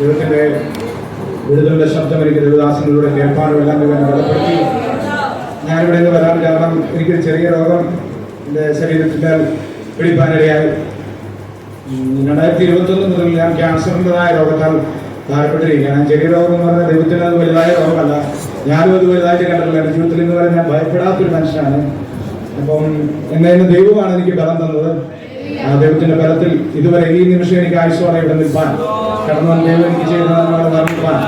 ദൈവത്തിന്റെ വിടുതലിന്റെ ശബ്ദം എനിക്ക് ദേവദാസനിലൂടെ കേൾപ്പാനും എല്ലാം ദൈവം ബലപ്പെടുത്തി. ഞാനിവിടെ നിന്ന് വരാൻ കാരണം എനിക്ക് ചെറിയ രോഗം എന്റെ ശരീരത്തിന്റെ പിടിപ്പാനിടയായി. രണ്ടായിരത്തി ഇരുപത്തൊന്ന് മുതൽ ഞാൻ ക്യാൻസറിന്റെതായ രോഗത്താൽ താഴെപ്പെട്ടിരിക്കുകയാണ് ചെറിയ രോഗം എന്ന് പറഞ്ഞാൽ ദൈവത്തിന് അത് വലുതായ രോഗമല്ല. ഞാനും അത് വലുതായിട്ട് കണ്ടിട്ടില്ല. എന്റെ ജീവിതത്തിൽ എന്ന് പറഞ്ഞാൽ ഞാൻ ഭയപ്പെടാത്തൊരു മനുഷ്യനാണ്. അപ്പം എന്നെ ദൈവമാണ് എനിക്ക് ബലം തന്നത്. ദൈവത്തിന്റെ ബലത്തിൽ ഇതുവരെ ഈ നിമിഷം എനിക്ക് ആയുസോടെ ഇവിടെ നിൽപ്പാൻ കടന്നു ദൈവം എനിക്ക് ചെയ്ത നന്മകളെ വർണിപ്പാൻ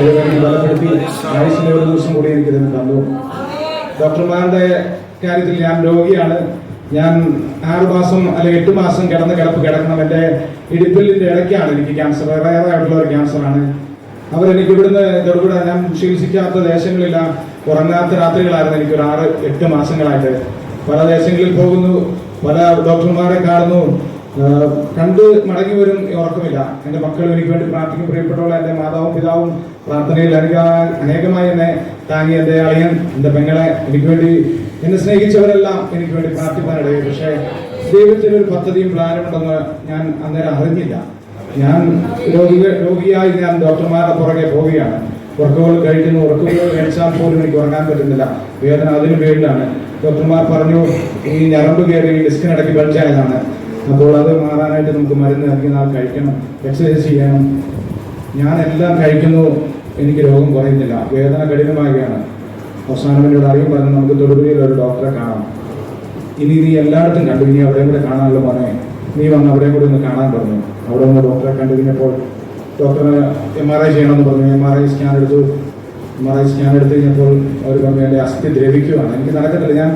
ദൈവം എനിക്ക് ബലപ്പെടുത്തി ആയുസിന്റെ ഒരു ദിവസം കൂടി എനിക്ക് ഇതിന് തന്നു. ഡോക്ടർമാരുടെ കാര്യത്തിൽ ഞാൻ രോഗിയാണ്. ഞാൻ ആറ് മാസം അല്ലെങ്കിൽ എട്ട് മാസം കിടന്ന് കിടപ്പ് കിടക്കണം. എന്റെ ഇടുപ്പിലിന്റെ ഇടയ്ക്കാണ് എനിക്ക് ക്യാൻസർ ഒരു ഒരു ക്യാൻസറാണ്. അവരെനിക്ക് ഇവിടുന്ന് ഗർഭിട ഞാൻ ചികിത്സിക്കാത്ത ദേശങ്ങളില്ല. ഉറങ്ങാത്ത രാത്രികളായിരുന്നു എനിക്ക് ഒരു ആറ് എട്ട് മാസങ്ങളായിട്ട്. പല ദേശങ്ങളിൽ പോകുന്നു പല ഡോക്ടർമാരെ കാണുന്നു. കണ്ട് മടങ്ങി വരും ഉറക്കമില്ല. എന്റെ മക്കൾ എനിക്ക് വേണ്ടി പ്രാർത്ഥിക്കും. പ്രിയപ്പെട്ടവളെ എന്റെ മാതാവും പിതാവും പ്രാർത്ഥനയിൽ അനേക അനേകമായി എന്നെ താങ്ങി. എന്റെ അളിയൻ എന്റെ പെങ്ങളെ എനിക്ക് വേണ്ടി എന്നെ സ്നേഹിച്ചവരെല്ലാം എനിക്ക് വേണ്ടി പ്രാർത്ഥിക്കാനിടയായി. പക്ഷേ ദൈവത്തിന് ഒരു പദ്ധതിയും പ്ലാനും ഉണ്ടെന്ന് ഞാൻ അന്നേരം അറിഞ്ഞില്ല. ഞാൻ രോഗിക രോഗിയായി ഞാൻ ഡോക്ടർമാരുടെ പുറകെ പോവുകയാണ്. ഉറക്കങ്ങൾ കഴിക്കുന്നു. ഉറക്കങ്ങൾ കഴിച്ചാൽ പോലും എനിക്ക് ഉറങ്ങാൻ പറ്റുന്നില്ല. വേദന അതിന് പേരിലാണ്. ഡോക്ടർമാർ പറഞ്ഞു ഈ ഞരമ്പ് കയറി ഡിസ്കിനിടയ്ക്ക് ബൾജായതാണ് അപ്പോൾ അത് മാറാനായിട്ട് നമുക്ക് മരുന്ന് ഇറങ്ങി നാൾ കഴിക്കണം എക്സസൈസ് ചെയ്യണം. ഞാൻ എല്ലാം കഴിക്കുന്നു. എനിക്ക് രോഗം കുറയുന്നില്ല. വേദന കഠിനമാകുകയാണ് അവസാനം എന്നോട് അറിയും പറഞ്ഞു നമുക്ക് തൊടുപുഴയിൽ ഒരു ഡോക്ടറെ കാണാം. ഇനി നീ എല്ലായിടത്തും കണ്ടു. ഇനി അവിടെയും കൂടെ കാണാനല്ലോ പറഞ്ഞേ നീ വന്ന് അവിടെയും കൂടെ ഒന്ന് കാണാൻ പറഞ്ഞു. അവിടെ ഒന്ന് ഡോക്ടറെ കണ്ടു കഴിഞ്ഞപ്പോൾ ഡോക്ടറെ എം ആർ ഐ ചെയ്യണമെന്ന് പറഞ്ഞു. എം ആർ ഐ സ്കാൻ എടുത്തു. എം ഞാൻ എടുത്തു കഴിഞ്ഞപ്പോൾ അവർ പറഞ്ഞു എന്റെ അസ്ഥി ദ്രവിക്കുകയാണ് എനിക്ക് നടക്കത്തില്ല. ഞാൻ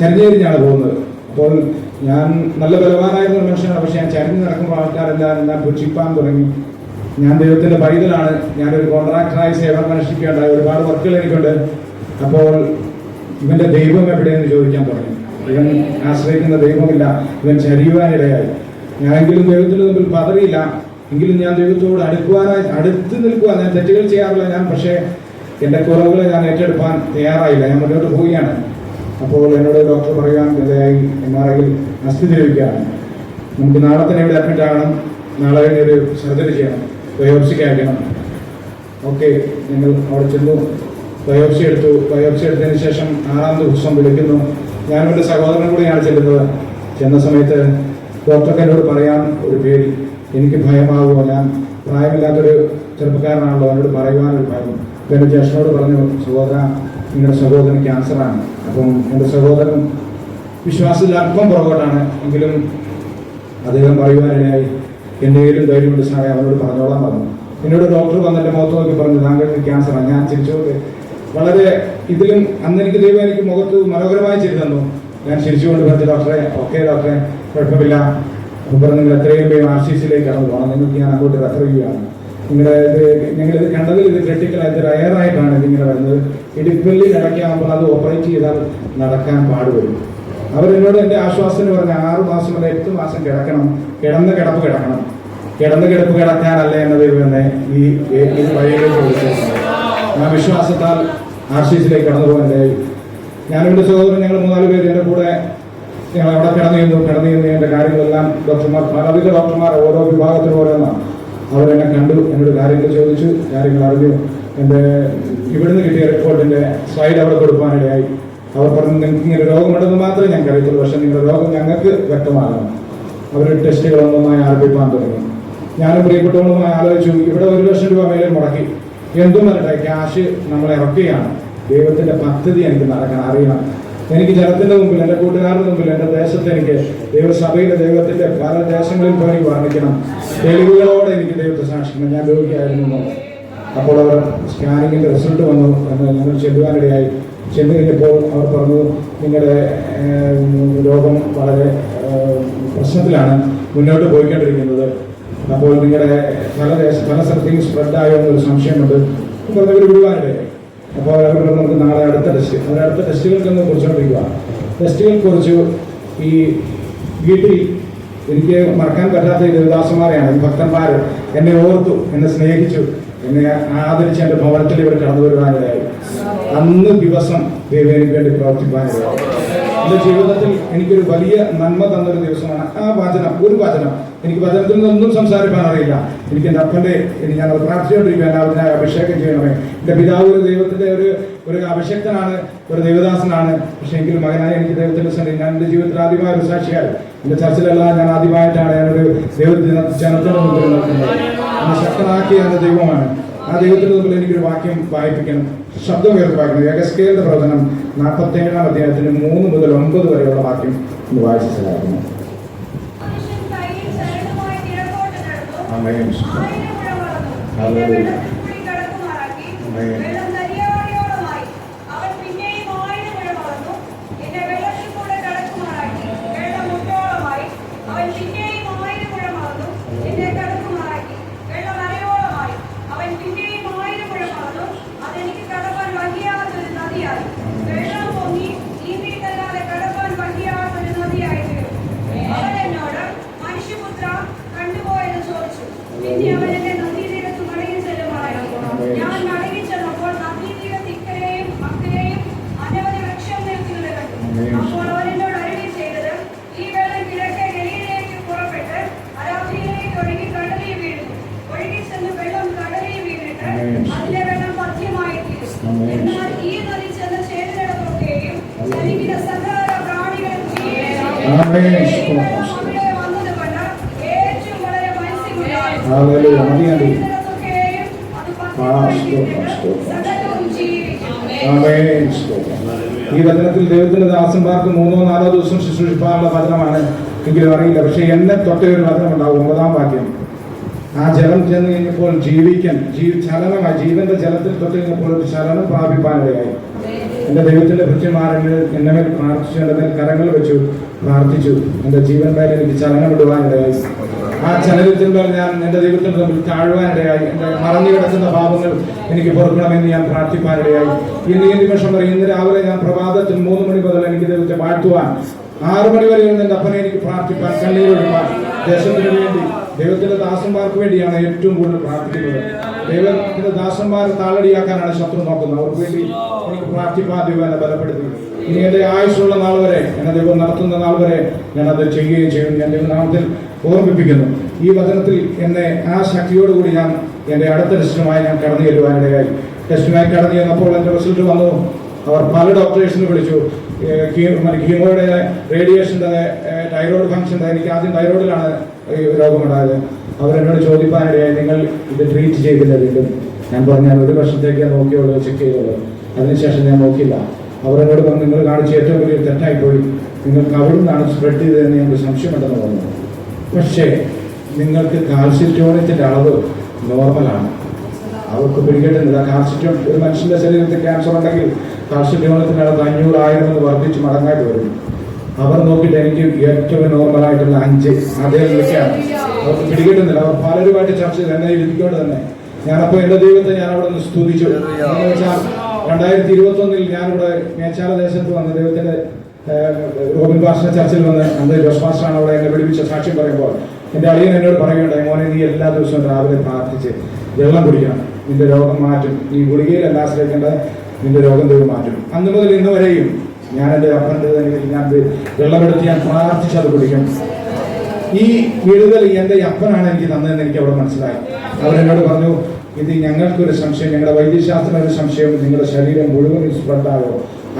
ചരിഞ്ഞേരിഞ്ഞാണ് പോകുന്നത്. അപ്പോൾ ഞാൻ നല്ല ബലവാനായിരുന്ന ഒരു മനുഷ്യനാണ്. പക്ഷെ ഞാൻ ചരിഞ്ഞ് നടക്കുമ്പോൾ ആൾക്കാരെല്ലാം ഞാൻ പുച്ഛിപ്പാൻ തുടങ്ങി. ഞാൻ ദൈവത്തിന്റെ പൈതലാണ്. ഞാനൊരു കോൺട്രാക്ടറായി സേവനം അനുഷ്ഠിക്കേണ്ടായി. ഒരുപാട് വർക്കുകൾ എനിക്കുണ്ട്. അപ്പോൾ ഇവന്റെ ദൈവം എവിടെയെന്ന് ചോദിക്കാൻ തുടങ്ങി. ഇവൻ ആശ്രയിക്കുന്ന ദൈവമില്ല. ഇവൻ ചരിയുവാനിടയായി ഞാനെങ്കിലും ദൈവത്തിന് മുമ്പിൽ പദവിയില്ല എങ്കിലും ഞാൻ ദൈവത്തോട് അടുക്കുവാനായി അടുത്ത് നിൽക്കുവാൻ ഞാൻ തെറ്റുകൾ ചെയ്യാറില്ല. ഞാൻ പക്ഷേ എന്റെ കുറവുകൾ ഞാൻ ഏറ്റെടുക്കാൻ തയ്യാറായില്ല. ഞാൻ മുന്നോട്ട് പോവുകയാണ്. അപ്പോൾ എന്നോട് ഡോക്ടർ പറയാൻ ഇടയായി എം ആർ ഐയിൽ അസ്ഥി ലഭിക്കുകയാണ് നമുക്ക് നാളെ തന്നെ ഇവിടെ അഡ്മിറ്റ് ആകണം. നാളെ ഒരു സർജറി ചെയ്യണം. ബയോപ്സിക്ക് അയക്കണം. ഓക്കെ ഞങ്ങൾ അവിടെ ചെന്നു. ബയോപ്സി എടുത്തു. ബയോപ്സി എടുത്തതിന് ശേഷം ആറാം ദിവസം വിളിക്കുന്നു. ഞാനും എന്റെ സഹോദരനും കൂടിയാണ് ചെല്ലുന്നത്. ചെന്ന സമയത്ത് ഡോക്ടർക്ക് എന്നോട് പറയാൻ ഒരു പേടി. എനിക്ക് ഭയമാകുമോ ഞാൻ പ്രായമില്ലാത്തൊരു ചെറുപ്പക്കാരനാണല്ലോ. എന്നോട് പറയുവാനൊരു ഭയം. എന്റെ ജ്യേഷ്ഠനോട് പറഞ്ഞു സഹോദര നിങ്ങളുടെ സഹോദരൻ ക്യാൻസറാണ്. അപ്പം എന്റെ സഹോദരൻ വിശ്വാസത്തിൽ അല്പം പുറകോട്ടാണ്. എങ്കിലും അദ്ദേഹം പറയുവാനിടയായി എന്തെങ്കിലും ധൈര്യമുണ്ട് സാറേ അവനോട് പറഞ്ഞോളാൻ പറഞ്ഞു. എന്നോട് ഡോക്ടർ വന്നിട്ട് മുഖത്ത് നോക്കി പറഞ്ഞു താങ്കൾക്ക് ക്യാൻസറാണ്. ഞാൻ ചിരിച്ചോട്ട് വളരെ ഇതിലും അന്ന് എനിക്ക് ദൈവം എനിക്ക് മുഖത്ത് മനോഹരമായി ചിരി തന്നു. ഞാൻ ചിരിച്ചുകൊണ്ട് പറഞ്ഞു ഡോക്ടറെ ഓക്കെ ഡോക്ടറെ കുഴപ്പമില്ല. അപ്പോൾ പറഞ്ഞു നിങ്ങൾ എത്രയും വേഗം ആർ സി സിയിലേക്ക് കടന്നു പോകണം. നിങ്ങൾക്ക് ഞാൻ അങ്ങോട്ട് റെഫർ ചെയ്യുകയാണ്. ഞങ്ങളിത് കണ്ടതിൽ ഇത് ക്രിട്ടിക്കൽ ഇത് റയറായിട്ടാണ് ഇതിങ്ങനെ വരുന്നത്. ഇടുപ്പല്ലിൽ ഇടയ്ക്കാകുമ്പോൾ അത് ഓപ്പറേറ്റ് ചെയ്താൽ നടക്കാൻ പാടുവരും. അവരെന്നോട് എന്റെ ആശ്വാസത്തിന് പറഞ്ഞ ആറ് മാസം മുതൽ എട്ട് മാസം കിടക്കണം. കിടന്ന് കിടപ്പ് കിടക്കണം. കിടന്ന് കിടപ്പ് കിടക്കാനല്ല എന്നത് തന്നെ ഈ വഴിയിലേക്ക് ആ വിശ്വാസത്താൽ ആർ സി സിയിലേക്ക് കടന്നു പോകാനായി ഞാനും സഹോദരൻ ഞങ്ങൾ മൂന്നാൽ പേര് എന്റെ കൂടെ ഞങ്ങൾ അവിടെ കിടന്നു ചെയ്യുന്നു കിടന്നു ചെയ്യുന്നു എന്റെ കാര്യങ്ങളെല്ലാം ഡോക്ടർമാർ പലവിധ ഡോക്ടർമാർ ഓരോ വിഭാഗത്തിനും ഓരോന്നാണ്. അവരെന്നെ കണ്ടു എന്നോട് കാര്യങ്ങൾ ചോദിച്ചു കാര്യങ്ങൾ അറിഞ്ഞു. എന്റെ ഇവിടുന്ന് കിട്ടിയ റിപ്പോർട്ടിന്റെ സ്ലൈഡ് അവിടെ കൊടുക്കാനിടയായി. അവർ പറഞ്ഞു നിങ്ങൾക്ക് ഇങ്ങനെ രോഗമുണ്ടെന്ന് മാത്രമേ ഞാൻ അറിയത്തുള്ളൂ പക്ഷേ നിങ്ങളുടെ രോഗം ഞങ്ങൾക്ക് വ്യക്തമാകണം. അവർ ടെസ്റ്റുകൾ ഒന്നൊന്നായി ആരംഭിക്കാൻ തുടങ്ങി. ഞാനും പ്രിയപ്പെട്ടവളുമായി ആലോചിച്ചു ഇവിടെ ഒരു ലക്ഷം രൂപ മേലെ മുടക്കി. എന്തും വരട്ടെ ക്യാഷ് നമ്മൾ ഇറക്കുകയാണ്. ദൈവത്തിന്റെ പദ്ധതി എനിക്ക് നടക്കാൻ അറിയണം. എനിക്ക് ജനത്തിന്റെ മുമ്പിൽ എന്റെ കൂട്ടുകാരുടെ മുമ്പിൽ എന്റെ ദേശത്ത് എനിക്ക് ദൈവസഭയിലെ ദൈവത്തിന്റെ പല ദേശങ്ങളിൽ പോയി വർണിക്കണം. തെളിവുകളോടെ എനിക്ക് ദൈവത്തെ സാക്ഷിക്കണം ഞാൻ രോഗിയായിരുന്നു. അപ്പോൾ അവർ സ്കാനിങ്ങിന്റെ റിസൾട്ട് വന്നു. എന്ന് ഞങ്ങൾ ചെല്ലുവാനിടയായി. ചെന്ന് കഴിഞ്ഞപ്പോൾ അവർ പറഞ്ഞു നിങ്ങളുടെ രോഗം വളരെ പ്രശ്നത്തിലാണ്. മുന്നോട്ട് പോയിക്കൊണ്ടിരിക്കുന്നത്. അപ്പോൾ നിങ്ങളുടെ പല ദേശ പല സ്ഥലത്തേക്കും സ്പ്രെഡായോ എന്നൊരു സംശയമുണ്ട്. പറഞ്ഞവർ വിടുവാനിടയായി. അപ്പോൾ അവർ നമുക്ക് നാളെ അടുത്ത ടെസ്റ്റ്. അവർ അടുത്ത ടെസ്റ്റുകൾക്കൊന്ന് കുറിച്ചുകൊണ്ടിരിക്കുക ടെസ്റ്റുകൾ കുറിച്ചു ഈ വീട്ടിൽ എനിക്ക് മറക്കാൻ പറ്റാത്ത ദേവദാസന്മാരെയാണ്. ഭക്തന്മാർ എന്നെ ഓർത്തു എന്നെ സ്നേഹിച്ചു എന്നെ ആദരിച്ച് എന്റെ ഭവനത്തിൽ ഇവർ കടന്നു വരുവാനിടയായി. അന്ന് ദിവസം ദൈവം വേണ്ടി പ്രവർത്തിക്കുവാനായി എന്റെ ജീവിതത്തിൽ എനിക്കൊരു വലിയ നന്മ തന്നൊരു ദിവസമാണ്. ആ ഒരു വചനം. എനിക്ക് വചനത്തിൽ നിന്നൊന്നും സംസാരിക്കാൻ അറിയില്ല എനിക്ക് എന്റെ അപ്പന്റെ ഞാൻ പ്രാർത്ഥിച്ചുകൊണ്ടിരിക്കുകയാണ് അതിനെ അഭിഷേകം ചെയ്യണമേ. എന്റെ പിതാവ് ഒരു ദൈവത്തിന്റെ ഒരു ഒരു അഭിഷക്തനാണ് ഒരു ദൈവദാസനാണ്. പക്ഷേ എങ്കിലും മകനായ എനിക്ക് ദൈവത്തിന്റെ സന്നിധി ഞാൻ എന്റെ ജീവിതത്തിൽ ആദ്യമായ ഒരു സാക്ഷിയായി. എന്റെ ചർച്ചിലെല്ലാം ഞാൻ ആദ്യമായിട്ടാണ് ഞാനൊരു ദൈവത്തിന് എന്നെ ശക്തനാക്കിയ എന്റെ ദൈവമാണ്. ആ ദൈവത്തിന് മുമ്പിൽ എനിക്കൊരു വാക്യം വായിപ്പിക്കണം. ശബ്ദം ഉയർപ്പാക്കണം. ഏകസ്കേലിന്റെ പ്രവചനം നാൽപ്പത്തി ഏഴാം അധ്യായത്തിന് മൂന്ന് മുതൽ ഒമ്പത് വരെയുള്ള വാക്യം വായിച്ച് Amém. Aleluia. Amém. ഈ വചനത്തിൽ ദൈവത്തിന്റെ ദാസന്മാർക്ക് മൂന്നോ നാലോ ദിവസം ശുശ്രൂഷിപ്പാനുള്ള വചനമാണ് എങ്കിലും അറിയില്ല. പക്ഷെ എന്നെ തൊട്ടേ ഒരു വചനം ഉണ്ടാവും ഒമ്പതാം വാക്യം. ആ ജലം ചെന്ന് കഴിഞ്ഞപ്പോൾ ജീവിക്കാൻ ജീ ചലനമായി ജീവന്റെ ജലത്തിൽ തൊട്ട് കഴിഞ്ഞപ്പോൾ ഒരു ചലനം പ്രാപിപ്പാനിടയായി എന്റെ ദൈവത്തിന്റെ ഭൃത്യമാരെങ്കിൽ എന്നെ പ്രാർത്ഥിച്ചു കരങ്ങൾ വെച്ചു. പ്രാർത്ഥിച്ചു. എന്റെ ജീവൻ മേലെ എനിക്ക് ചലനം ഇടുവാനിടയായി. ആ ചലനത്തിന്മേൽ ഞാൻ എന്റെ ദൈവത്തിന്റെ തമ്മിൽ താഴുവാനിടയായി. എന്റെ മറഞ്ഞു കിടക്കുന്ന പാപങ്ങൾ എനിക്ക് പൊറുക്കണമെന്ന് ഞാൻ പ്രാർത്ഥിക്കാനിടയായി ഇന്ന് ഈ നിമിഷം വരെ ഇന്ന് രാവിലെ ഞാൻ പ്രഭാതത്തിൽ മൂന്ന് മണി മുതൽ എനിക്ക് ദൈവത്തെ വാഴ്ത്തുവാൻ ആറു മണി വരെ എന്റെ അപ്പനെ എനിക്ക് പ്രാർത്ഥിക്കാൻ കണ്ണീരൊഴുപ്പാൻ ദേശത്തിന് വേണ്ടി ദൈവത്തിന്റെ ദാസന്മാർക്ക് വേണ്ടിയാണ് ഏറ്റവും കൂടുതൽ പ്രാർത്ഥിക്കുന്നത്. ദൈവത്തിന്റെ ദാസന്മാരെ താളടിയാക്കാനാണ് ശത്രു നോക്കുന്നത്. അവർക്ക് വേണ്ടി എനിക്ക് പ്രാർത്ഥിപ്പാൻ ദൈവം ബലപ്പെടുത്തി. ഇനി എന്റെ ആയുസ്സുള്ള നാൾ വരെ എന്നെ ദൈവം നടത്തുന്ന നാൾ വരെ ഞാൻ അത് ചെയ്യുകയും ചെയ്യും. ഞാൻ ദൈവനാമത്തിൽ ഓർമ്മിപ്പിക്കുന്നു. ഈ വചനത്തിൽ എന്നെ ആ ശക്തിയോടുകൂടി ഞാൻ എന്റെ അടുത്ത ടെസ്റ്റുമായി ഞാൻ കടന്നു ചെല്ലുവാനിടയായി. ടെസ്റ്റുമായി കടന്നു ചെന്നപ്പോൾ എന്റെ റിസൾട്ട് വന്നു. അവർ പല ഡോക്ടേഴ്സിനെ വിളിച്ചു. കീമോയുടെ റേഡിയേഷന്റെ തൈറോയ്ഡ് ഫംഗ്ഷന്റെ എനിക്ക് ആദ്യം തൈറോയിഡിലാണ് രോഗമുണ്ടായത് അവരെന്നോട് ചോദിപ്പാനിടയായി നിങ്ങൾ ഇത് ട്രീറ്റ് ചെയ്തില്ല വീണ്ടും. ഞാൻ പറഞ്ഞാൽ ഒരു വർഷത്തേക്ക് ഞാൻ നോക്കിയുള്ളൂ ചെക്ക് ചെയ്തുള്ളൂ. അതിനുശേഷം ഞാൻ നോക്കിയില്ല. അവരെന്നോട് പറഞ്ഞു നിങ്ങൾ കാണിച്ച ഏറ്റവും വലിയ തെറ്റായിപ്പോയി. നിങ്ങൾക്ക് അവിടെ നിന്നാണ് സ്പ്രെഡ് ചെയ്തതെന്ന് ഞങ്ങൾക്ക് സംശയമുണ്ടെന്ന് പറഞ്ഞു. പക്ഷേ നിങ്ങൾക്ക് കാൽസ്യറ്റോണിയത്തിന്റെ അളവ് നോർമലാണ്. അവർക്ക് പിടികിട്ടുന്നില്ല. കാൽസ്യറ്റോൺ ഒരു മനുഷ്യന്റെ ശരീരത്തിൽ ക്യാൻസർ ഉണ്ടെങ്കിൽ കാൽസ്യറ്റോണത്തിന്റെ അളവ് അഞ്ഞൂറായിരം എന്ന് വർദ്ധിച്ച് മടങ്ങായിട്ട് വരും. അവർ നോക്കിയിട്ട് എനിക്ക് ഏറ്റവും നോർമലായിട്ടുള്ള അഞ്ച് അതേ നിൽക്കുകയാണ് അവർക്ക് പിടികിട്ടുന്നില്ല. അവർ പലരുമായിട്ട് ചർച്ച ചെയ്ത്. എന്നെ ഇരിക്കൊണ്ട് തന്നെ. ഞാനപ്പോൾ എന്റെ ദൈവത്തെ ഞാൻ അവിടെ നിന്ന് സ്തുതിച്ചു. രണ്ടായിരത്തി ഇരുപത്തി ഒന്നിൽ ഞാനിവിടെ മേച്ചാല ദേശത്ത് വന്ന ദൈവത്തിന്റെ റോബിൻ പാസ്റ്റർ ചർച്ചിൽ വന്ന് അന്ന് ജോസ് മാസ്റ്ററാണ് അവിടെ എന്നെ വിളിപ്പിച്ച സാക്ഷ്യം പറയുമ്പോൾ എന്റെ അളിയൻ എന്നോട് പറയുകയുണ്ടായി മോനെ നീ എല്ലാ ദിവസവും രാവിലെ പ്രാർത്ഥിച്ച് വെള്ളം കുടിക്കണം. നിന്റെ രോഗം മാറ്റും. നീ എല്ലാം ആശ്രയിക്കേണ്ട നിന്റെ രോഗം ദൈവം മാറ്റും. അന്ന് മുതൽ ഇന്ന് വരെയും ഞാൻ എന്റെ അപ്പന്റെ ഞാൻ വെള്ളമെടുത്ത് ഞാൻ പ്രാർത്ഥിച്ച് അത് കുടിക്കും. ഈ വിടുതൽ എന്റെ അപ്പനാണ് എനിക്ക് തന്നതെന്ന് എനിക്ക് അവിടെ മനസ്സിലായി. അവരെന്നോട് പറഞ്ഞു ഇത് ഞങ്ങൾക്കൊരു സംശയം ഞങ്ങളുടെ വൈദ്യശാസ്ത്രം ഒരു സംശയം നിങ്ങളുടെ ശരീരം മുഴുവൻ സ്പ്രെഡായോ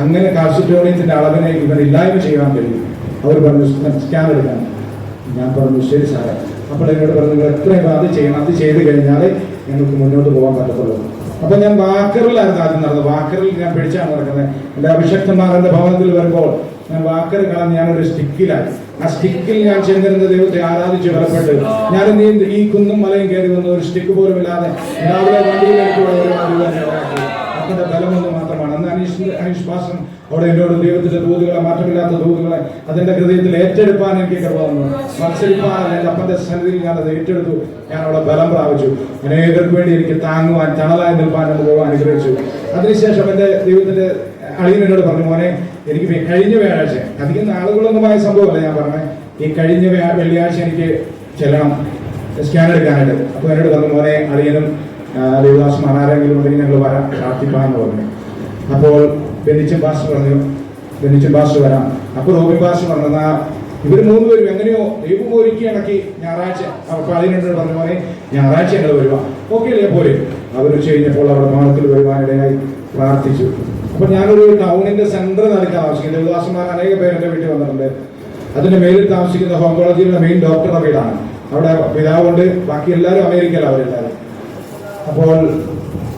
അങ്ങനെ കാൽസ്യറ്റോണിയത്തിന്റെ അളവിനെ ഇവർ ഇല്ലായ്മ ചെയ്യാൻ കഴിയും. അവർ പറഞ്ഞു സ്കാൻ എടുക്കാൻ ഞാൻ പറഞ്ഞു ശരി സാറേ. അപ്പോൾ എന്നോട് പറഞ്ഞു നിങ്ങൾ എത്രയും അത് ചെയ്യണം അത് ചെയ്ത് കഴിഞ്ഞാൽ ഞങ്ങൾക്ക് മുന്നോട്ട് പോകാൻ പറ്റത്തുള്ളൂ. അപ്പൊ ഞാൻ വാക്കറിലായിരുന്നു ആദ്യം നടന്നത്. വാക്കറിൽ ഞാൻ പിടിച്ചാണ് നടക്കുന്നത്. എന്റെ അഭിഷക്തന്മാർ എന്റെ ഭവനത്തിൽ വരുമ്പോൾ ഞാൻ വാക്കർ കളഞ്ഞ് ഞാനൊരു സ്റ്റിക്കിലായി ആ സ്റ്റിക്കിൽ ഞാൻ ചെന്നിരുന്ന ദൈവത്തെ ആരാധിച്ച് ബലപ്പെട്ട് ഞാൻ ഈ കുന്നും മലയും കയറി വന്ന ഒരു സ്റ്റിക്ക് പോലും ഇല്ലാതെ രാവിലെ വണ്ടിയിലേക്ക് അപ്പന്റെ ബലമൊന്നും മാത്രമാണ്. അന്ന് അനീഷ് അനീഷ് പാസം അവിടെ എന്നോട് ദൈവത്തിന്റെ ദൂതുകളെ മാറ്റമില്ലാത്ത ദൂതുകളെ അതിന്റെ ഹൃദയത്തിൽ ഏറ്റെടുപ്പാൻ എനിക്ക് കൃപ മത്സരിപ്പാൻ എന്റെ അപ്പന്റെ സന്നിധിയിൽ ഞാൻ അത് ഏറ്റെടുത്തു. ഞാൻ അവിടെ ബലം പ്രാപിച്ചു. അനേകർക്ക് വേണ്ടി എനിക്ക് താങ്ങുവാൻ തണലായി നിൽപ്പാൻ എന്ന് അനുഗ്രഹിച്ചു. അതിനുശേഷം എന്റെ ദൈവത്തിന്റെ അളിയൻ എന്നോട് പറഞ്ഞു മോനെ എനിക്ക് കഴിഞ്ഞ വ്യാഴാഴ്ച അധികം നാളുകളൊന്നുമായ സംഭവമല്ല ഞാൻ പറഞ്ഞത് ഈ കഴിഞ്ഞ വെള്ളിയാഴ്ച എനിക്ക് ചെല്ലണം. സ്കാൻ എടുക്കാനായിട്ട്. അപ്പോൾ എന്നോട് പറഞ്ഞു മോനെ അളിയനും ദേവദാസും ആരെങ്കിലും ഉണ്ടെങ്കിൽ ഞങ്ങൾ വരാൻ പ്രാർത്ഥിപ്പാന്ന് പറഞ്ഞു. അപ്പോൾ ബെന്നിച്ചൻ ബാസ് പറഞ്ഞു ബെന്നിച്ചൻ ബാസ് വരാം. അപ്പൊ റോബിൻ ബാസ് പറഞ്ഞു എന്നാ ഇവർ മൂന്ന് പേരും എങ്ങനെയോ ദൈവം ഒരുക്കി ഇണക്കി ഞായറാഴ്ച അപ്പൊ അതിനുണ്ട് പറഞ്ഞ പോലെ ഞായറാഴ്ച ഞങ്ങൾ വരുവാ ഓക്കെ അല്ലേ പോലെ അവർ കഴിഞ്ഞപ്പോൾ അവിടെ മാളത്തിൽ വരുവാനിടയായി പ്രാർത്ഥിച്ചു. അപ്പൊ ഞാനൊരു ടൗണിന്റെ സെന്റർ നടക്കാൻ താമസിക്കുന്നത്. ദേവദാസന്മാർ അനേക പേര് എന്റെ വീട്ടിൽ വന്നിട്ടുണ്ട്. അതിന്റെ മേലിൽ താമസിക്കുന്ന ഹോം മെയിൻ ഡോക്ടറുടെ വീടാണ്. അവിടെ പിതാവുണ്ട് ബാക്കി എല്ലാവരും അമേരിക്കയിലാണ് അവരെല്ലാവരും. അപ്പോൾ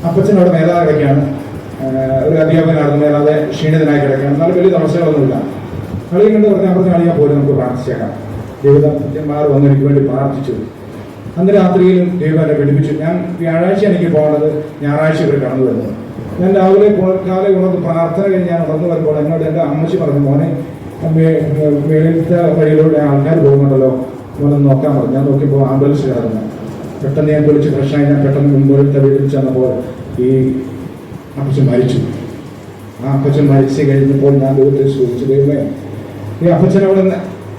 അപ്പച്ചനോട് മേലാതെ കിടക്കുകയാണ്. ഒരു അധ്യാപകനായിരുന്നു മേലാതെ ക്ഷീണിതനായി കിടക്കുകയാണ്. എന്നാലും വലിയ തമസകളൊന്നുമില്ല കളി കണ്ട് പറഞ്ഞ അപ്പച്ചൻ കളിയാൽ പോലും നമുക്ക് പ്രാർത്ഥിച്ചേക്കാം. ദൈവദാസന്മാർ വന്ന് എനിക്ക് വേണ്ടി പ്രാർത്ഥിച്ചു. അന്ന് രാത്രിയിലും ദൈവം എന്നെ പിടിപ്പിച്ചു ഞാൻ വ്യാഴാഴ്ച എനിക്ക് പോകേണ്ടത് ഞായറാഴ്ച ഇവർ കടന്നു വരുന്നത് ഞാൻ രാവിലെ കാലം ഉണർന്ന് പ്രാർത്ഥന കഴിഞ്ഞ് ഞാൻ ഉണർന്നു വരുമ്പോൾ എന്നോട് എന്റെ അമ്മച്ചി പറഞ്ഞു മോനെ മേളിലത്തെ വഴിയിലൂടെ ആൾക്കാർ പോകുന്നുണ്ടല്ലോ. മോനെ നോക്കാൻ പറഞ്ഞു. ഞാൻ നോക്കിയപ്പോൾ ആംബുലൻസ് കിടക്കുന്നു പെട്ടെന്ന് ഞാൻ വിളിച്ച് ഫ്രഷായി ഞാൻ പെട്ടെന്ന് മുമ്പോഴത്തെ വീട്ടിൽ ചെന്നപ്പോൾ ഈ അപ്പച്ചൻ മരിച്ചു. ആ അപ്പച്ചൻ മരിച്ചു കഴിഞ്ഞപ്പോൾ ഞാൻ ദൈവത്തെ സൂചിച്ചു ദൈവമേ ഈ അപ്പച്ചൻ അവിടെ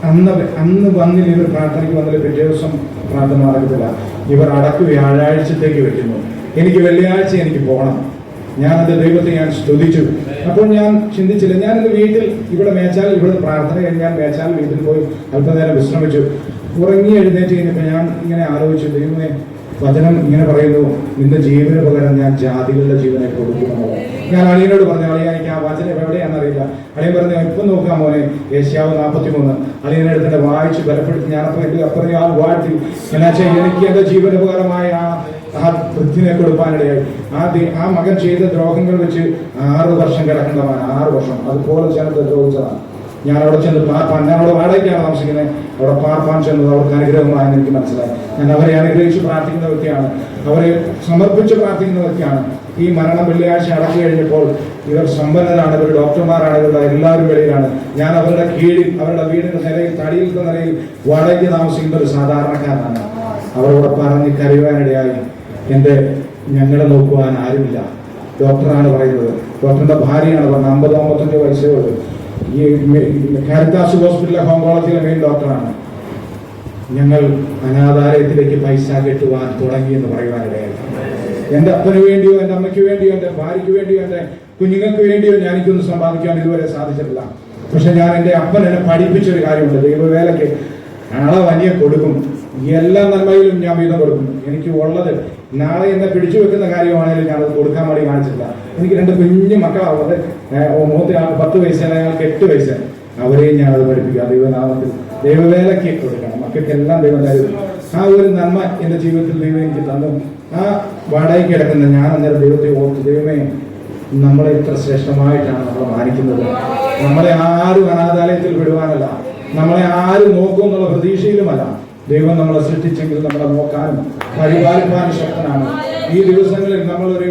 അന്ന് അന്ന് വന്നില്ല ഇവർ പ്രാർത്ഥനയ്ക്ക് വന്നില്ല പിറ്റേ ദിവസം പ്രാർത്ഥന നടക്കത്തില്ല ഇവർ അടക്ക് വ്യാഴാഴ്ചത്തേക്ക് വെക്കുന്നു. എനിക്ക് വെള്ളിയാഴ്ച എനിക്ക് പോകണം. ഞാൻ ഞാനത് ദൈവത്തെ ഞാൻ സ്തുതിച്ചു. അപ്പോൾ ഞാൻ ചിന്തിച്ചില്ല ഞാനത് വീട്ടിൽ ഇവിടെ മേച്ചാൽ ഇവിടെ പ്രാർത്ഥന കഴിഞ്ഞ് ഞാൻ മേച്ചാൽ വീട്ടിൽ പോയി അല്പനേരം വിശ്രമിച്ചു. ഉറങ്ങി എഴുന്നേറ്റ് കഴിഞ്ഞപ്പോൾ ഞാൻ ഇങ്ങനെ ആലോചിച്ചു ദൈവമേ വചനം ഇങ്ങനെ പറയുന്നു നിന്റെ ജീവന് പകരം ഞാൻ ജാതികളുടെ ജീവനെ കൊടുക്കുന്നു. ഞാൻ അളിയനോട് പറഞ്ഞു അളിയ എനിക്ക് ആ വചനം എവിടെയാണെന്ന് അറിയില്ല. അളിയൻ പറഞ്ഞു ഇപ്പം നോക്കാം മോനെ. ഏഷ്യാവ് നാൽപ്പത്തി മൂന്ന് അളിയനെ വായിച്ച് ബലപ്പെടുത്തി ഞാനപ്പോൾ എന്റെ അപ്പുറം ആ വാഴ്ത്തി? എന്നുവെച്ചാൽ എനിക്ക് എന്റെ ജീവന് പകരമായ ആ ആ വൃത്തിനെ കൊടുക്കാനിടയായി ആ ആ മകൻ ചെയ്ത ദ്രോഹങ്ങൾ വെച്ച് ആറ് വർഷം കിടക്കേണ്ടവൻ ആറ് വർഷം. അതുപോലെ ജനത്തെ ദ്രോഹിച്ചതാണ് ഞാൻ അവിടെ ചെന്ന് പാർപ്പാൻ ഞാൻ അവിടെ വാടകയ്ക്കാണ് താമസിക്കുന്നത്. അവിടെ പാർപ്പാൻ ചെന്നത് അവർക്ക് അനുഗ്രഹമായെന്ന് എനിക്ക് മനസ്സിലായി. ഞാൻ അവരെ അനുഗ്രഹിച്ച് പ്രാർത്ഥിക്കുന്ന വ്യക്തിയാണ് അവരെ സമർപ്പിച്ച് പ്രാർത്ഥിക്കുന്ന വ്യക്തിയാണ് ഈ മരണം വെള്ളിയാഴ്ച അടക്കി കഴിഞ്ഞപ്പോൾ ഇവർ സമ്പന്നരാണ് ഇവർ ഡോക്ടർമാരാണ് ഇവരുടെ എല്ലാവരും വെളിയിലാണ്. ഞാൻ അവരുടെ കീഴിൽ അവരുടെ വീടിന്റെ നിലയിൽ തടിയിൽ നിലയിൽ വാടകയ്ക്ക് താമസിക്കുന്ന ഒരു സാധാരണക്കാരനാണ്. അവരോട് പറഞ്ഞ് കരയുവാനിടയായി എന്റെ ഞങ്ങളെ നോക്കുവാൻ ആരുമില്ല. ഡോക്ടറാണ് പറയുന്നത്. ഡോക്ടറിന്റെ ഭാര്യയാണ് പറഞ്ഞത്. അമ്പത് അമ്പത്തഞ്ച് വയസ്സേ ഉള്ളൂ. ഈ കാരിത്താസ് ഹോസ്പിറ്റലിലെ ഹോം കോളേജിലെ മെയിൻ ഡോക്ടറാണ് ഞങ്ങൾ അനാഥാലയത്തിലേക്ക് പൈസ കെട്ടുവാൻ തുടങ്ങി എന്ന് പറയുവാനിടയായി എന്റെ അപ്പന് വേണ്ടിയോ എന്റെ അമ്മയ്ക്ക് വേണ്ടിയോ എന്റെ ഭാര്യയ്ക്ക് വേണ്ടിയോ എന്റെ കുഞ്ഞുങ്ങൾക്ക് വേണ്ടിയോ ഞാൻ എനിക്കൊന്നും സമ്പാദിക്കാൻ ഇതുവരെ സാധിച്ചിട്ടില്ല. പക്ഷെ ഞാൻ എന്റെ അപ്പൻ എന്നെ പഠിപ്പിച്ചൊരു കാര്യമുണ്ട്. ദൈവവേലയ്ക്ക് ആളെ വലിയ കൊടുക്കും എല്ലാ നന്മയിലും ഞാൻ വീതം കൊടുക്കും. എനിക്ക് ഉള്ളത് നാളെ എന്നെ പിടിച്ചു വെക്കുന്ന കാര്യമാണെങ്കിലും അത് കൊടുക്കാൻ വേണ്ടി കാണിച്ചിട്ടില്ല. എനിക്ക് രണ്ട് കുഞ്ഞു മക്കളാവുന്നത് മൂത്ത ആൾ പത്ത് വയസ്സാണ് അയാൾക്ക് എട്ട് വയസ്സാണ്. അവരെയും ഞാനത് പഠിപ്പിക്കുക ദൈവനാമത്തിൽ ദൈവവേലയ്ക്ക് കൊടുക്കണം. മക്കൾക്കെല്ലാം ദൈവം തരും. ആ ഒരു നന്മ എന്റെ ജീവിതത്തിൽ ദൈവം എനിക്ക് തന്നു. ആ വാടകയ്ക്ക് കിടക്കുന്ന ഞാൻ അന്നേരം ദൈവത്തെ ഓർത്ത് ദൈവമേ നമ്മളെ ഇത്ര ശ്രേഷ്ഠമായിട്ടാണ് നമ്മൾ മാനിക്കുന്നത്. നമ്മളെ ആരും അനാഥാലയത്തിൽ വിടുവാനല്ല. നമ്മളെ ആരും നോക്കും എന്നുള്ള പ്രതീക്ഷയിലുമല്ല. ദൈവം നമ്മളെ സൃഷ്ടിച്ചെങ്കിൽ നമ്മളെ നോക്കാനും പരിപാലിക്കാൻ ശക്തനാണ്. ഈ ദിവസങ്ങളിൽ നമ്മളൊരു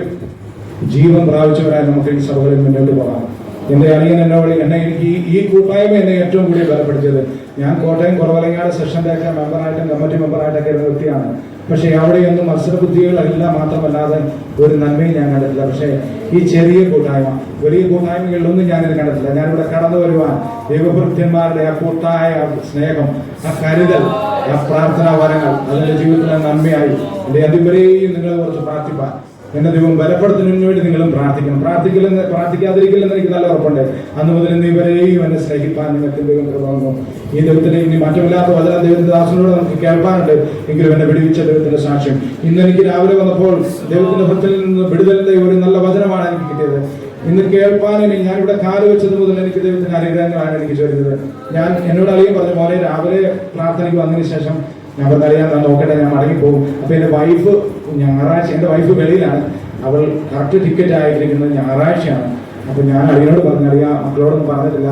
ജീവൻ പ്രാപിച്ചവരായി നമുക്ക് ഈ സഭകളിൽ മുന്നോട്ട് പോകാം എന്റെ അളിയൻ എന്നെ വഴി എന്നെ എനിക്ക് ഈ- കൂട്ടായ്മ എന്നെ ഏറ്റവും കൂടി ബലപ്പെടുത്തിയത്. ഞാൻ കോട്ടയം കുറവലങ്ങാട് സെഷന്റെ ഒക്കെ മെമ്പറായിട്ടും കമ്മിറ്റി മെമ്പറായിട്ടൊക്കെ ഇരുന്ന വ്യക്തിയാണ്. പക്ഷേ അവിടെയൊന്നും മത്സര ബുദ്ധികളല്ല മാത്രമല്ലാതെ ഒരു നന്മയും ഞാൻ കണ്ടിട്ടില്ല. പക്ഷേ ഈ ചെറിയ കൂട്ടായ്മ വലിയ കൂട്ടായ്മകളിലൊന്നും ഞാനിത് കണ്ടിട്ടില്ല. ഞാനിവിടെ കടന്നു വരുവാൻ ദൈവഭൃത്യന്മാരുടെ ആ കൂട്ടായ സ്നേഹം ആ കരുതൽ ആ പ്രാർത്ഥനാ വരങ്ങൾ അതിന്റെ ജീവിതത്തിലെ നന്മയായി. എന്റെ അതിവരെയും നിങ്ങളെ കുറച്ച് പ്രാർത്ഥിപ്പാൻ എന്നെ ദൈവം ബലപ്പെടുത്തുന്നതിന് വേണ്ടി നിങ്ങളും പ്രാർത്ഥിക്കണം. പ്രാർത്ഥിക്കില്ലെന്ന് പ്രാർത്ഥിക്കാതിരിക്കില്ലെന്ന് എനിക്ക് നല്ല ഉറപ്പുണ്ട്. അന്ന് മുതൽ ഇന്ന് ഇവരെയും എന്നെ സ്നേഹിപ്പാൻ നിങ്ങൾക്ക് ദൈവം കൃപ തന്നു ഈ ദൈവത്തിന് ഇനി മാറ്റമില്ലാത്ത വചനം ദൈവത്തിന്റെ ദാസനോട് നമുക്ക് കേൾപ്പാനുണ്ട്. എങ്കിലും എന്നെ വിടുവിച്ച ദൈവത്തിന്റെ സാക്ഷ്യം. ഇന്ന് എനിക്ക് രാവിലെ വന്നപ്പോൾ ദൈവത്തിന്റെ ഭക്തിൽ നിന്ന് വിടുതലിന്റെ ഒരു നല്ല വചനമാണ് എനിക്ക് കിട്ടിയത്. ഇന്ന് കേൾപ്പാനും ഞാനിവിടെ കാൽ വെച്ചത് മുതൽ എനിക്ക് ദൈവത്തിന്റെ അനുഗ്രഹങ്ങളാണ് എനിക്ക് ചോദിച്ചത്. ഞാൻ എന്നോട് അറിയും പറഞ്ഞു മോനെ രാവിലെ പ്രാർത്ഥനയ്ക്ക് വന്നതിന് ശേഷം ഞാൻ പറഞ്ഞാൽ ഞാൻ നോക്കട്ടെ ഞാൻ മടങ്ങിപ്പോകും. അപ്പൊ എന്റെ വൈഫ് ഞായറാഴ്ച എന്റെ വൈഫ് വെളിയിലാണ്. അവൾ കറക്റ്റ് ടിക്കറ്റ് ആയിരിക്കുന്നത് ഞായറാഴ്ചയാണ്. അപ്പൊ ഞാൻ അളിയനോട് പറഞ്ഞു അറിയാം മക്കളോടൊന്നും പറഞ്ഞിട്ടില്ല.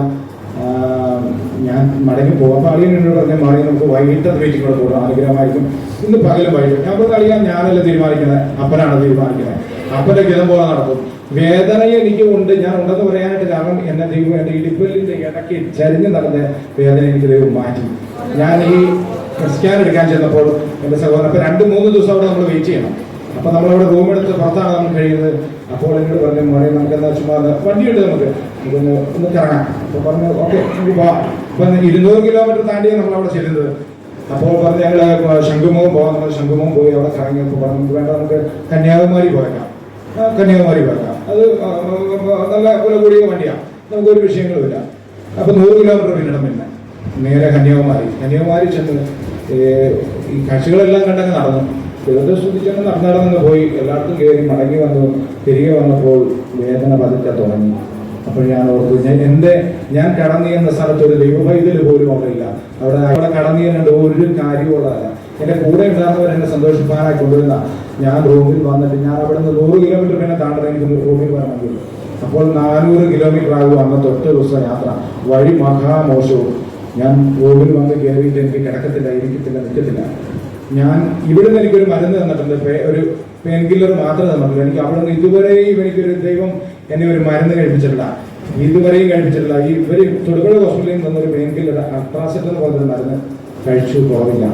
ഞാൻ മടങ്ങി പോകാം അപ്പൊ അളിയൻ എന്നോട് പറഞ്ഞു മാറി നമുക്ക് വൈകിട്ട് മീറ്റിംഗ് കൂടെ പോകണം അനുഗ്രഹമായിരിക്കും ഇന്ന് പകലും വൈകിട്ട്. ഞാൻ പറഞ്ഞു അറിയാം ഞാനല്ല തീരുമാനിക്കുന്നത്? അപ്പനാണ് തീരുമാനിക്കുന്നത്. അപ്പന്റെ ഗതം പോലെ നടക്കും. വേദന എനിക്ക് ഉണ്ട്. ഞാൻ ഉണ്ടെന്ന് പറയാനായിട്ട് കാരണം എന്നെ ദൈവം എന്റെ ഇടിപ്പല്ലിന്റെ ഇടയ്ക്ക് ചരിഞ്ഞ് നടന്ന വേദന എനിക്ക് ദൈവം മാറ്റി. ഞാൻ ഈ സ്കാൻ എടുക്കാൻ ചെന്നപ്പോൾ എന്റെ സഹോദരൻ അപ്പൊ രണ്ട് മൂന്ന് ദിവസം അവിടെ നമ്മൾ വെയിറ്റ് ചെയ്യണം. അപ്പൊ നമ്മളവിടെ റൂം എടുത്ത് പുറത്താണ് നമുക്ക് കഴിയുന്നത്. അപ്പോൾ എന്നോട് പറഞ്ഞു മോനെ നമുക്ക് എന്താ ചുമ്മാ വണ്ടി വണ്ടിയുണ്ട് നമുക്ക് ഇതൊന്ന് ഒന്ന് കറങ്ങാം. അപ്പൊ പറഞ്ഞു ഓക്കെ നമുക്ക് പോവാം. അപ്പൊ ഇരുന്നൂറ് കിലോമീറ്റർ താണ്ടിയാണ് നമ്മൾ അവിടെ ചെല്ലുന്നത്. അപ്പോൾ പറഞ്ഞ് ഞങ്ങൾ ശംഖുമുഖം പോകാം നമ്മൾ ശംഖുമുഖം പോയി അവിടെ കറങ്ങിയപ്പോൾ പറഞ്ഞു നമുക്ക് വേണ്ട നമുക്ക് കന്യാകുമാരി പോയേക്കാം. കന്യാകുമാരി പോയേക്കാം. അത് നല്ല വില കൂടിയ വണ്ടിയാണ് നമുക്കൊരു വിഷയങ്ങളുമില്ല അപ്പൊ നൂറ് കിലോമീറ്റർ പിന്നിടമില്ല നേരെ കന്യാകുമാരി. കന്യാകുമാരി ചെന്ന് ഈ കക്ഷികളെല്ലാം കണ്ടങ്ങ് നടന്നു. ചിലത് ശ്രദ്ധിച്ചങ്ങ് നടന്നിടന്നു പോയി. എല്ലായിടത്തും കയറി മടങ്ങി വന്നു. തിരികെ വന്നപ്പോൾ വേദന പതുക്കെ തുടങ്ങി. അപ്പോൾ ഞാൻ ഓർത്തു ഞാൻ എന്റെ ഞാൻ കടന്നു എന്ന സ്ഥലത്ത് ഒരു ദൈവവൈദ്യൽ പോലും അവിടെ ഇല്ല അവിടെ അവിടെ കടന്നു ചെല്ലേണ്ട ഒരു കാര്യമുള്ളതല്ല എന്റെ കൂടെ ഉണ്ടാകുന്നവർ എന്നെ സന്തോഷിപ്പാനായി കൊണ്ടുവരുന്ന ഞാൻ റൂമിൽ വന്നിട്ട് ഞാൻ അവിടെ നിന്ന് നൂറ് കിലോമീറ്റർ പിന്നെ താണ്ടത് എനിക്ക് റൂമിൽ വരണമെങ്കിൽ അപ്പോൾ നാനൂറ് കിലോമീറ്റർ ആകും അന്ന് തൊട്ട് ദിവസം യാത്ര. വഴി മഹാമോശവും. ഞാൻ റൂമിൽ വന്ന് കയറിയിട്ട് എനിക്ക് കിടക്കത്തില്ല ഇരിക്കത്തില്ല നിൽക്കത്തില്ല. ഞാൻ ഇവിടുന്ന് എനിക്കൊരു മരുന്ന് തന്നിട്ടുണ്ട് ഒരു പെയിൻ കില്ലർ മാത്രമേ തന്നിട്ടുള്ളൂ എനിക്ക് അവിടെ നിന്ന് ഇതുവരെയും എനിക്കൊരു ദൈവം എന്നെ ഒരു മരുന്ന് കഴിപ്പിച്ചിട്ടില്ല. ഇതുവരെയും കഴിപ്പിച്ചിട്ടില്ല. ഈ ഇവർ തൊടുപുഴ ഹോസ്പിറ്റലിൽ നിന്ന് ഒരു പെയിൻ കില്ലർ അൾട്രാസെറ്റ് എന്ന് പറഞ്ഞൊരു മരുന്ന് കഴിച്ചു കുറവില്ല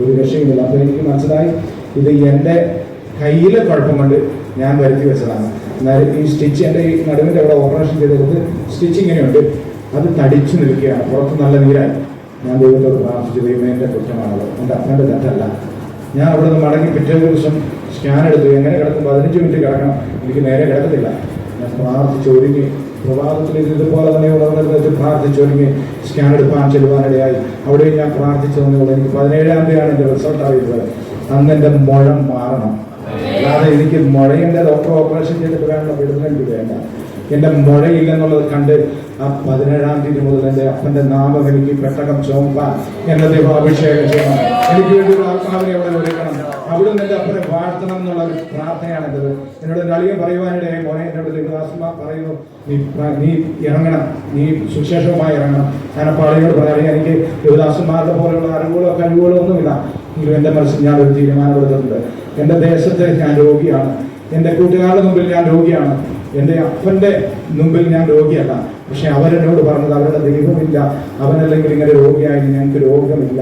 ഒരു രക്ഷയുമില്ല. അപ്പോൾ എനിക്ക് മനസ്സിലായി ഇത് എന്റെ കയ്യിലെ കുഴപ്പം കൊണ്ട് ഞാൻ വരുത്തി വെച്ചതാണ്. എന്നാൽ ഈ സ്റ്റിച്ച് എന്റെ ഈ നടുവിന്റെ അവിടെ ഓപ്പറേഷൻ ചെയ്തെടുത്ത് സ്റ്റിച്ച് ഇങ്ങനെയുണ്ട്. അത് തടിച്ചു നിൽക്കുകയാണ്. പുറത്ത് നല്ല നീരായി. ഞാൻ ദൈവത്തോട് പ്രാർത്ഥിച്ചു ദൈവം എന്റെ കുറ്റമാണല്ലോ എന്റെ അപ്പന്റെ തെറ്റല്ല. ഞാൻ അവിടെ നിന്ന് മടങ്ങി പിറ്റേ ദിവസം സ്കാൻ എടുത്തു. എങ്ങനെ കിടക്കും? പതിനഞ്ച് മിനിറ്റ് കിടക്കണം. എനിക്ക് നേരെ കിടക്കത്തില്ല. ഞാൻ പ്രാർത്ഥിച്ചു ഒരുങ്ങി. പ്രഭാതത്തിൽ ഇത് ഇതുപോലെ തന്നെ ഉള്ളവരുടെ പ്രാർത്ഥിച്ചു ഒരുങ്ങി. സ്കാൻ എടുക്കാൻ ചെല്ലുവാനിടയായി അവിടെ ഞാൻ പ്രാർത്ഥിച്ചു തന്നെയുള്ളൂ എനിക്ക് പതിനേഴാം തീയതിയാണ് എന്റെ റിസൾട്ട് അറിയുന്നത് അന്ന് എന്റെ മുഴം മാറണം. അല്ലാതെ എനിക്ക് മുഴയുടെ ഡോക്ടർ ഓപ്പറേഷൻ ചെയ്തിട്ട് വേണ്ട വിടുന്ന എനിക്ക് വേണ്ട. എന്റെ മുഴയില്ലെന്നുള്ളത് കണ്ട് ആ പതിനേഴാം തീയതി മുതൽ എന്റെ അപ്പന്റെ നാമം എനിക്ക് പെട്ടകം ചോമ്പാൻ എന്നെ ദൈവം അഭിഷേകം ചെയ്യണം. എനിക്ക് വേണ്ടി ഒരു ആത്മാവിനെ അവിടെ ഒരുക്കണം. അവിടുന്ന് എന്റെ അപ്പനെ വാഴ്ത്തണം എന്നുള്ള ഒരു പ്രാർത്ഥനയാണ് എന്റെത് എന്നോട് ഒരു അളിയൻ പറയുവാനിടെ മോനെ എന്നോട് ദൈവദാസന്മാർ പറയുന്നു നീ നീ ഇറങ്ങണം. നീ സുശേഷവുമായി ഇറങ്ങണം. ഞാൻ അപ്പോൾ അളിയോട് പറയാം എനിക്ക് ദൈവദാസന്മാരുടെ പോലെയുള്ള അറിവുകളോ കഴിവുകളോ ഒന്നുമില്ല. എങ്കിലും എന്റെ മനസ്സിൽ ഞാൻ ഒരു തീരുമാനമെടുത്തിട്ടുണ്ട് എന്റെ ദേശത്തെ ഞാൻ രോഗിയാണ്. എന്റെ കൂട്ടുകാരുടെ മുമ്പിൽ ഞാൻ രോഗിയാണ്. എന്റെ അപ്പന്റെ മുമ്പിൽ ഞാൻ രോഗിയല്ല. പക്ഷെ അവരെന്നോട് പറഞ്ഞത് അവരുടെ ദൈവമില്ല. അവനല്ലെങ്കിൽ ഇങ്ങനെ രോഗിയായി ഞങ്ങൾക്ക് രോഗമില്ല.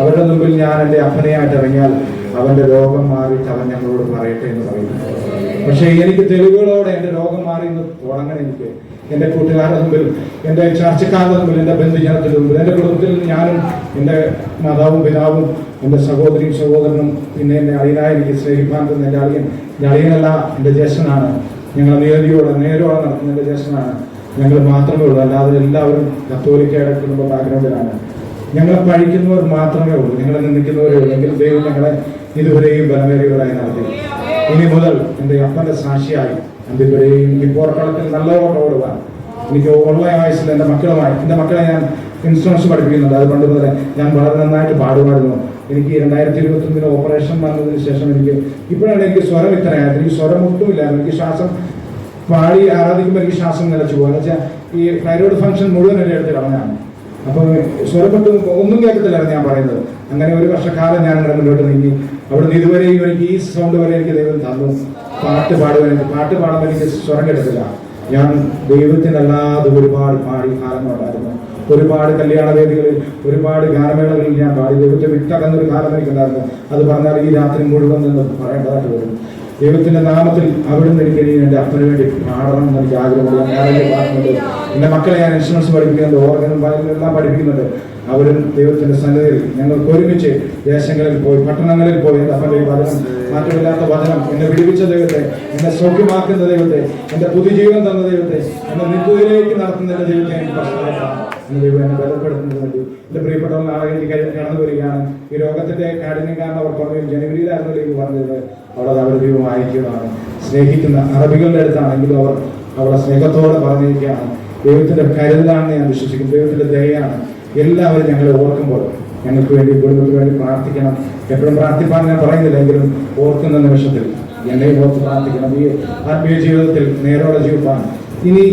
അവരുടെ മുമ്പിൽ ഞാൻ എന്റെ അപ്പനെയായിട്ട് ഇറങ്ങിയാൽ അവന്റെ രോഗം മാറിയിട്ട് അവൻ ഞങ്ങളോട് പറയട്ടെ എന്ന് പറയുന്നു പക്ഷേ എനിക്ക് തെളിവുകളോടെ എന്റെ രോഗം മാറി എന്ന് തുടങ്ങണം എനിക്ക്. എന്റെ കൂട്ടുകാരുടെ മുമ്പിൽ എന്റെ ചർച്ചക്കാരുടെ മുമ്പിൽ എന്റെ ബന്ധുജനത്തിന്റെ മുമ്പിൽ എന്റെ കുടുംബത്തിൽ ഞാനും എന്റെ മാതാവും പിതാവും എന്റെ സഹോദരിയും സഹോദരനും പിന്നെ എന്നെ അളിയനായി എനിക്ക് സ്നേഹിപ്പാൻ എന്റെ അളിയൻ എന്റെ അളിയനല്ല എന്റെ ജ്യേഷ്ഠനാണ്. ഞങ്ങൾ നീതിയോടെ നേരോടെ നടത്തുന്നതിന്റെ ശേഷമാണ് ഞങ്ങൾ മാത്രമേ ഉള്ളൂ. അല്ലാതെ എല്ലാവരും കത്തോലിക്കയുടെ കുടുംബ ബാക്ക്ഗ്രൗണ്ടിലാണ് ഞങ്ങളെ പഴിക്കുന്നവർ മാത്രമേ ഉള്ളൂ. ഞങ്ങളെ നിന്ദിക്കുന്നവരേ എങ്കിലും ദൈവം ഞങ്ങളെ ഇതുവരെയും ബലമേറിയവരായി നടത്തി. ഇനി മുതൽ എന്റെ അപ്പന്റെ സാക്ഷിയായി അന്തിവരെയും ഈ പോർക്കളത്തിൽ ഓട്ടം ഓടുക എനിക്ക് ഉള്ള ആയുസിൽ എന്റെ മക്കളുമായി എന്റെ മക്കളെ ഞാൻ ഇൻഷുറൻസ് പഠിപ്പിക്കുന്നുണ്ട്. അത് മുതലേ ഞാൻ വളരെ നന്നായിട്ട് പാടുമായിരുന്നു എനിക്ക് രണ്ടായിരത്തി ഇരുപത്തൊന്നിന് ഓപ്പറേഷൻ വന്നതിന് ശേഷം എനിക്ക് ഇപ്പോഴാണ് എനിക്ക് സ്വരം ഇത്രയായത്. എനിക്ക് സ്വരം ഒട്ടുമില്ലായിരുന്നു. എനിക്ക് ശ്വാസം പാടി ആരാധിക്കുമ്പോൾ എനിക്ക് ശ്വാസം നിലച്ചു പോകാൻ. വെച്ചാൽ ഈ തൈറോയ്ഡ് ഫംഗ്ഷൻ മുഴുവൻ എന്റെ അടുത്ത് കളഞ്ഞാണ് അപ്പോൾ സ്വരപ്പെട്ട് ഒന്നും കേൾക്കത്തില്ലായിരുന്നു ഞാൻ പറയുന്നത്. അങ്ങനെ ഒരു വർഷക്കാലം ഞാൻ ഇവിടെ മുന്നോട്ട് നീങ്ങി. അവിടുന്ന് ഇതുവരെയും എനിക്ക് ഈ സൗണ്ട് വരെ എനിക്ക് ദൈവം തന്നു. പാട്ട് പാടുവാൻ എനിക്ക് പാട്ട് പാടുമ്പോൾ എനിക്ക് സ്വരം കിട്ടത്തില്ല ഞാൻ ദൈവത്തിനല്ലാതെ ഒരുപാട് പാടി കാലങ്ങളുണ്ടായിരുന്നു ഒരുപാട് കല്യാണ വേദികളിൽ ഒരുപാട് ഗാനമേളകളിൽ ഞാൻ പാടി ദൈവത്തെ വിട്ടകന്നൊരു കാലം എനിക്കുണ്ടായിരുന്നു അത് പറഞ്ഞാൽ ഈ രാത്രി മുഴുവൻ നിന്ന് പറയേണ്ടതായിട്ട് വരും. ദൈവത്തിന്റെ നാമത്തിൽ അവിടുന്ന് എനിക്ക് എന്റെ അപ്പന് വേണ്ടി പാടണം എന്ന് എനിക്ക് ആഗ്രഹമുണ്ട്. എന്റെ മക്കളെ ഞാൻ ഇൻഷുറൻസ് പഠിപ്പിക്കുന്നുണ്ട് ഓർഗനും എല്ലാം പഠിപ്പിക്കുന്നുണ്ട്. അവരും ദൈവത്തിന്റെ സന്നിധിയിൽ ഞങ്ങൾക്ക് ഒരുമിച്ച് ദേശങ്ങളിൽ പോയി പട്ടണങ്ങളിൽ പോയി ഈ വചനം മാറ്റമില്ലാത്ത വചനം എന്നെ വിടുവിച്ച ദൈവത്തെ എന്നെ സൗഖ്യമാക്കുന്ന ദൈവത്തെ എന്റെ പുതുജീവൻ തന്ന ദൈവത്തെ എന്നെ നിത്യതയിലേക്ക് നടത്തുന്ന ദൈവത്തെ എനിക്ക് എന്ന് ദൈവം എന്നെ ബലപ്പെടുത്തുന്നതിന് വേണ്ടി എന്റെ പ്രിയപ്പെട്ടവർ നാളെ എനിക്ക് കടന്നു വരികയാണ്. ഈ രോഗത്തിന്റെ കാഠിന്യം കാരണം അവർ പറഞ്ഞു ജനുവരിയിലായിരുന്നു എനിക്ക് പറഞ്ഞത്. അവിടെ അവർ ദൈവം അയക്കുന്നതാണ് സ്നേഹിക്കുന്ന അറബികളുടെ അടുത്താണെങ്കിലും അവർ അവളെ സ്നേഹത്തോടെ പറഞ്ഞിരിക്കുകയാണ്. ദൈവത്തിന്റെ കരുതലാണെന്ന് ഞാൻ വിശ്വസിക്കുന്നു ദൈവത്തിന്റെ ദയാണ് എല്ലാവരും ഞങ്ങളെ ഓർക്കുമ്പോൾ ഞങ്ങൾക്ക് വേണ്ടി കുടുംബത്തിന് വേണ്ടി പ്രാർത്ഥിക്കണം. എപ്പോഴും പ്രാർത്ഥിപ്പാൻ ഞാൻ പറയുന്നില്ല എങ്കിലും ഓർക്കുന്ന നിമിഷത്തിൽ എന്നെ ഓർത്ത് പ്രാർത്ഥിക്കണം. ഈ ആത്മീയ ജീവിതത്തിൽ നേരോടെ ജീവിപ്പാൻ. ഇനി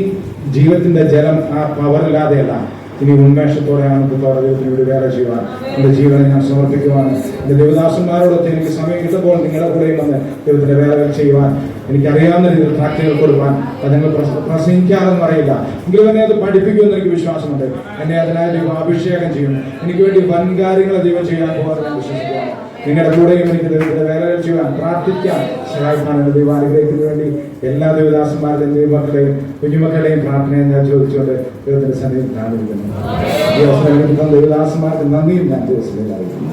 ജീവിതത്തിന്റെ ജലം ആ പവറില്ലാതെയല്ല ഇനി ഉന്മേഷത്തോടെയാണ് ആനന്ദത്തോടെ വിടുകയാണ് വേറെ ചെയ്യുവാൻ. എന്റെ ജീവനെ ഞാൻ സമർപ്പിക്കുവാൻ. എന്റെ ദേവദാസന്മാരോടൊത്ത് എനിക്ക് സമയം കിട്ടുമ്പോൾ നിങ്ങളുടെ കൂടെയും വന്ന് ദൈവത്തിന്റെ വേലകൾ ചെയ്യുവാൻ എനിക്കറിയാവുന്ന രീതിയിൽ പ്രാക്ടികൾ കൊടുക്കാൻ അത് പ്രസ- പ്രസംഗിക്കാറൊന്നും അറിയില്ല. എങ്കിലും എന്നെ അത് പഠിപ്പിക്കുമെന്ന് എനിക്ക് വിശ്വാസമുണ്ട്. എന്നെ അതിനായി ദൈവം അഭിഷേകം ചെയ്യും എനിക്ക് വേണ്ടി വൻ കാര്യങ്ങൾ ദൈവം ചെയ്യാൻ പോകാൻ ഞാൻ വിശ്വസിക്കുകയാണ് നിങ്ങളുടെ കൂടെ എനിക്ക് ദൈവത്തിന്റെ വേല ചെയ്യാൻ പ്രാർത്ഥിക്കാൻ സഹായിക്കാൻ ദൈവാനുഗ്രഹത്തിന് വേണ്ടി എല്ലാ ദേവദാസന്മാരുടെയും ദൈവമക്കളെയും കുഞ്ഞുമക്കളെയും പ്രാർത്ഥനയും ഞാൻ ചോദിച്ചുകൊണ്ട് ദൈവത്തിന്റെ സന്നിധി കാണിക്കുന്നു ദേവദാസന്മാർക്ക് നന്ദിയും ഞാൻ ദിവസത്തിൽ അറിയിക്കുന്നു.